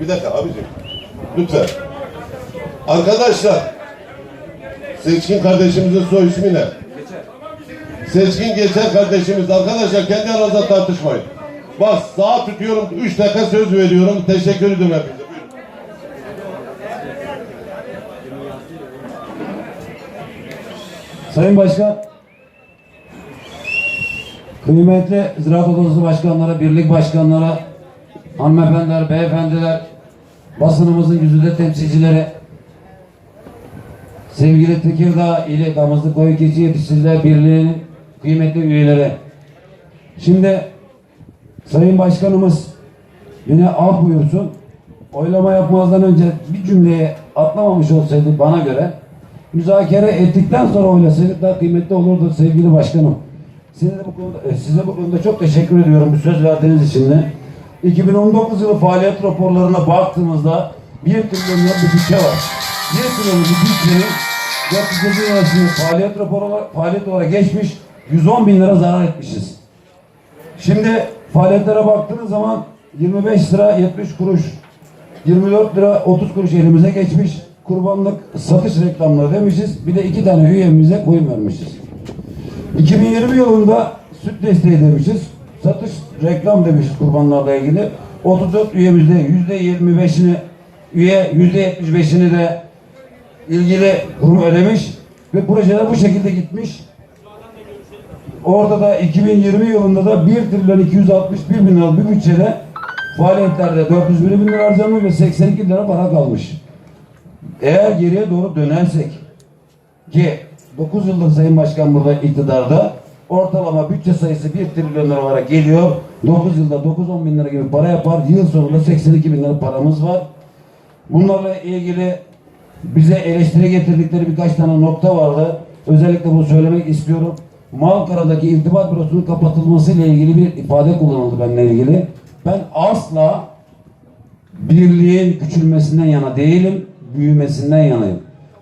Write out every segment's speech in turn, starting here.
Bir dakika abicim. Lütfen. Arkadaşlar. Seçkin kardeşimizin soy ismi ne? Seçkin geçer kardeşimiz. Arkadaşlar kendi aranızda tartışmayın. Bas saat tutuyorum. Üç dakika söz veriyorum. Teşekkür ediyorum hepinize. Sayın Başkan, kıymetli Ziraat Odası Başkanları, birlik başkanları, hanımefendiler, beyefendiler, basınımızın yüzünde temsilcileri, sevgili Tekirdağ ili Damızlık Koyu Keçi Yetiştiriciler Birliği'nin kıymetli üyeleri. Şimdi Sayın Başkanımız yine af buyursun. Oylama yapmazdan önce bir cümleye atlamamış olsaydı bana göre müzakere ettikten sonra oylasaydık daha kıymetli olurdu sevgili başkanım. Size bu konuda, e, size bu konuda çok teşekkür ediyorum bu söz verdiğiniz için de. 2019 yılı faaliyet raporlarına baktığımızda 1 trilyon bir bütçe var. 1 trilyon bir bütçenin 407 lirasını faaliyet raporu olarak, faaliyet olarak geçmiş 110 bin lira zarar etmişiz. Şimdi faaliyetlere baktığınız zaman 25 lira 70 kuruş 24 lira 30 kuruş elimize geçmiş. Kurbanlık satış reklamları demişiz. Bir de iki tane üyemize koyun vermişiz. 2020 yılında süt desteği demişiz. Satış reklam demişiz kurbanlarla ilgili. 34 üyemizde %25'ini üye %75'ini de ilgili kurum ödemiş ve projeler bu şekilde gitmiş. Orada da 2020 yılında da 1 trilyon 261 bin liralık bir bütçede faaliyetlerde 401 bin lira harcanmış ve 82 lira para kalmış. Eğer geriye doğru dönersek ki 9 yıldır Sayın Başkan burada iktidarda ortalama bütçe sayısı 1 trilyon lira olarak geliyor. 9 yılda 9-10 bin lira gibi para yapar. Yıl sonunda 82 bin lira paramız var. Bunlarla ilgili bize eleştiri getirdikleri birkaç tane nokta vardı. Özellikle bunu söylemek istiyorum. Malkara'daki irtibat bürosunun kapatılması ile ilgili bir ifade kullanıldı benimle ilgili. Ben asla birliğin küçülmesinden yana değilim, büyümesinden yanayım.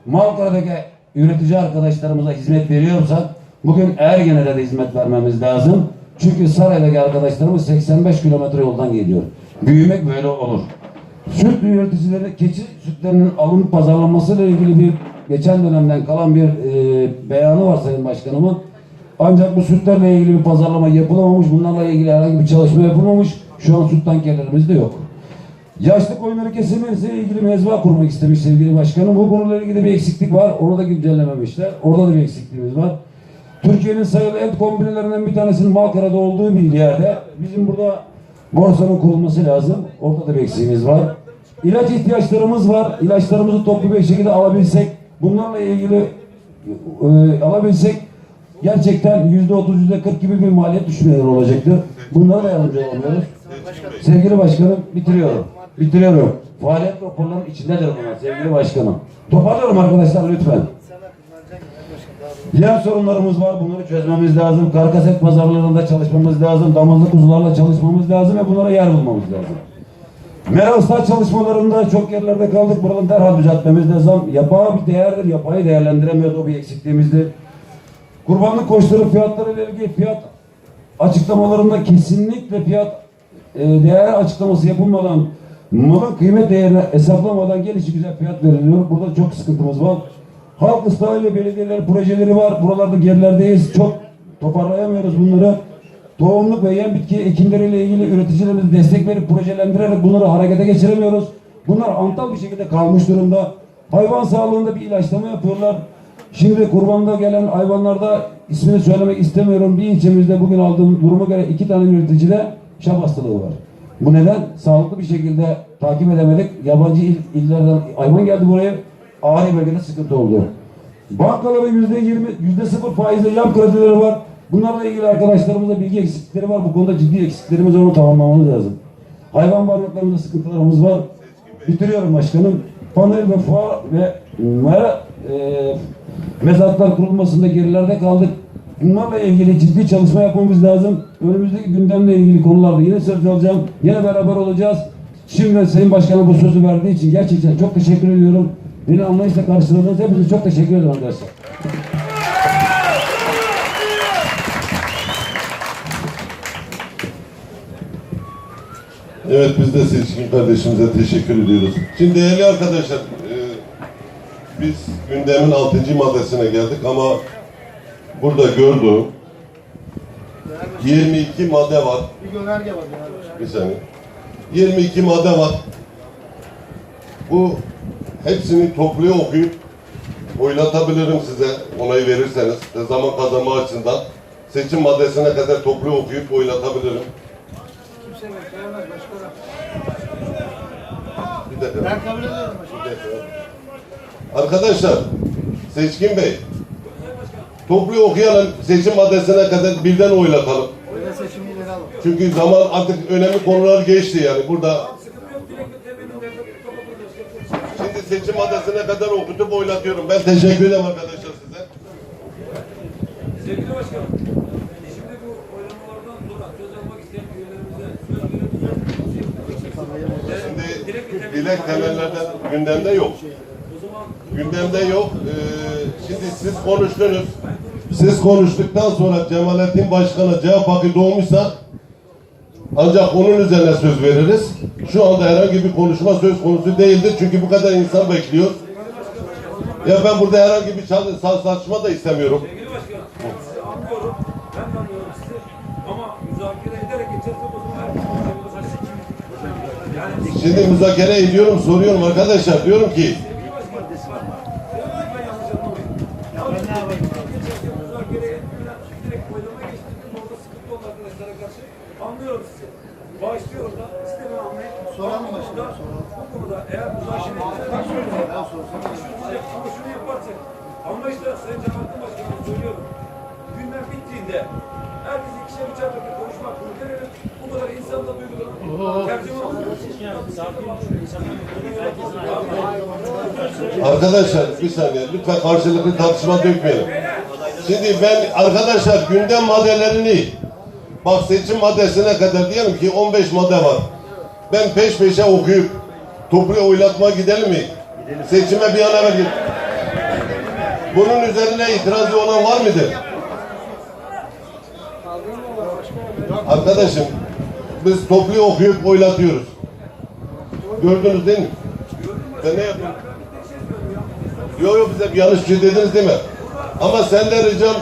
Malkara'daki üretici arkadaşlarımıza hizmet veriyorsak bugün Ergene'de de hizmet vermemiz lazım. Çünkü Saray'daki arkadaşlarımız 85 kilometre yoldan geliyor. Büyümek böyle olur. Süt üreticileri keçi sütlerinin alım pazarlanması ile ilgili bir geçen dönemden kalan bir e, beyanı var Sayın Başkanımın. Ancak bu sütlerle ilgili bir pazarlama yapılamamış. Bunlarla ilgili herhangi bir çalışma yapılmamış. Şu an süt tankerlerimiz de yok. Yaşlı koyunları kesilmesiyle ilgili mezba kurmak istemiş sevgili başkanım. Bu konuyla ilgili bir eksiklik var. Onu da güncellememişler. Orada da bir eksikliğimiz var. Türkiye'nin sayılı et kombinelerinden bir tanesinin Malkara'da olduğu bir yerde bizim burada borsanın kurulması lazım. Orada da bir eksiğimiz var. İlaç ihtiyaçlarımız var. İlaçlarımızı toplu bir şekilde alabilsek, bunlarla ilgili e, alabilsek gerçekten yüzde otuz, yüzde kırk gibi bir maliyet düşmeleri olacaktır. Bunlara da yardımcı olamıyoruz. Sevgili başkanım bitiriyorum. Bitiriyorum. Faaliyet raporlarının içindedir bunlar sevgili başkanım. Toparlıyorum arkadaşlar lütfen. Diğer sorunlarımız var. Bunları çözmemiz lazım. Karkas et pazarlarında çalışmamız lazım. Damızlı kuzularla çalışmamız lazım ve bunlara yer bulmamız lazım. Meraslar çalışmalarında çok yerlerde kaldık. Buraları derhal düzeltmemiz lazım. Yapay bir değerdir. Yapayı değerlendiremiyoruz. O bir eksikliğimizdir. Kurbanlık koçları fiyatları ile ilgili fiyat açıklamalarında kesinlikle fiyat e, değer açıklaması yapılmadan malın kıymet değerini hesaplamadan gelişi güzel fiyat veriliyor. Burada çok sıkıntımız var. Halk ıslahı ve belediyeler projeleri var. Buralarda gerilerdeyiz. Çok toparlayamıyoruz bunları. Tohumluk ve yem bitki ekimleriyle ilgili üreticilerimize destek verip projelendirerek bunları harekete geçiremiyoruz. Bunlar antal bir şekilde kalmış durumda. Hayvan sağlığında bir ilaçlama yapıyorlar. Şimdi kurbanda gelen hayvanlarda ismini söylemek istemiyorum. Bir ilçemizde bugün aldığım duruma göre iki tane üreticide şap hastalığı var. Bu neden? Sağlıklı bir şekilde takip edemedik. Yabancı il, illerden hayvan geldi buraya. Ağrı bölgede sıkıntı oldu. Bankaların yüzde yirmi, yüzde sıfır faizle yan kredileri var. Bunlarla ilgili arkadaşlarımızda bilgi eksiklikleri var. Bu konuda ciddi eksikliklerimiz var. Onu tamamlamamız lazım. Hayvan varlıklarında sıkıntılarımız var. Bitiriyorum başkanım. Panel ve fuar ve mera, e, mezatlar kurulmasında gerilerde kaldık. Bunlarla ilgili ciddi çalışma yapmamız lazım. Önümüzdeki gündemle ilgili konularda yine söz alacağım. Yine beraber olacağız. Şimdi Sayın Başkanım bu sözü verdiği için gerçekten çok teşekkür ediyorum. Beni anlayışla karşıladığınız hepinize çok teşekkür ederim arkadaşlar. Evet biz de seçkin kardeşimize teşekkür ediyoruz. Şimdi değerli arkadaşlar e, biz gündemin 6. maddesine geldik ama burada gördüğüm 22 madde var. Bir gönderge var. Bir saniye. 22 madde var. Bu hepsini topluyor okuyup oylatabilirim size onayı verirseniz ve zaman kazanma açısından seçim maddesine kadar topluyor okuyup oylatabilirim. Kimse bekleyemez başka. Bir dakika. Ben kabul ediyorum. Bir dakika. Arkadaşlar, Seçkin Bey, toplu okuyalım, seçim maddesine kadar birden oylatalım. Öyle seçimi ileri alın. Çünkü zaman artık önemli konular geçti yani burada. Seçim maddesine kadar okutup oylatıyorum. Ben teşekkür ederim arkadaşlar size. Sevgili Başkanım, şimdi bu oylamalardan sonra söz almak isteyen üyelerimize söz verelim. Şimdi dilek temellerden gündemde yok. Gündemde yok. Ee, şimdi siz konuştunuz. Siz konuştuktan sonra Cemalettin Başkan'a cevap hakkı doğmuşsa ancak onun üzerine söz veririz. Şu anda herhangi bir konuşma söz konusu değildir. Çünkü bu kadar insan bekliyor. Ya ben burada herhangi bir çal- sa- saçma da istemiyorum. Sevgili Başkanım, sizi anlıyorum, ben de anlıyorum sizi. Ama müzakere ederek geçersek o zaman herkes Yani Şimdi müzakere ediyorum, soruyorum arkadaşlar. Diyorum ki ben yanlış anlamayın. Ben ne yapayım? Anlıyorum sizi. Bağışlıyorum da Ama bu başkanım, konuda- soralım. Bu konuda eğer müzakere ederek Ben sorsam. Ama şunu yaparsak, anlayışla Sayın Cemalettin Başkanım söylüyorum. Gündem bittiğinde herkes ikişer üçer dakika konuşma hakkını verelim. Bu kadar insan da duygulanır. Tercüme olur. Arkadaşlar bir saniye lütfen karşılıklı tartışma dökmeyelim. Şimdi ben arkadaşlar gündem maddelerini bak seçim maddesine kadar diyelim ki 15 madde var. Ben peş peşe okuyup toplu oylatma gidelim mi? Seçime bir an evvel. Bunun üzerine itirazı olan var mıdır? Arkadaşım biz toplu okuyup oylatıyoruz. Gördünüz değil mi? Ben ne yapıyorum? Yok yok bize yanlış bir şey dediniz değil mi? Ama senden ricam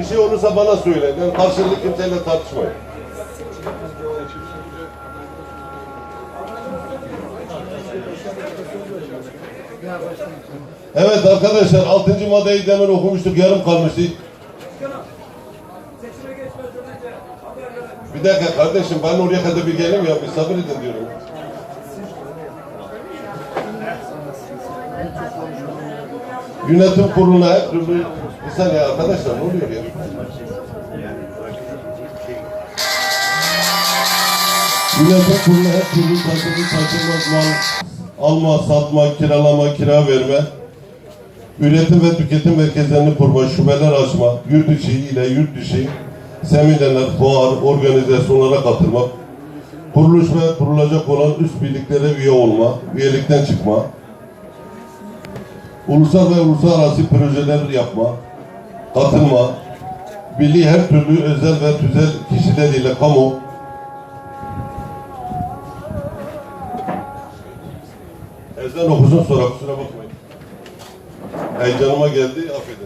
bir şey olursa bana söyle. Ben karşılıklı kimseyle tartışmayın. Evet arkadaşlar 6. maddeyi demin okumuştuk yarım kalmıştı. Bir dakika kardeşim ben oraya kadar bir geleyim ya bir sabır edin diyorum. Yönetim kuruluna her bir saniye arkadaşlar ne oluyor ya? Yönetim kurulu her türlü taşıdı taşınmaz mal alma, satma, kiralama, kira verme, üretim ve tüketim merkezlerini kurma, şubeler açma, yurt içi ile yurt dışı seminerler, fuar, organizasyonlara katılmak, kuruluş ve kurulacak olan üst birliklere üye olma, üyelikten çıkma, ulusal ve uluslararası projeler yapma, katılma, birliği her türlü özel ve tüzel kişiler ile kamu, Ezan okusun sonra kusura bakmayın. Heyecanıma geldi affedin.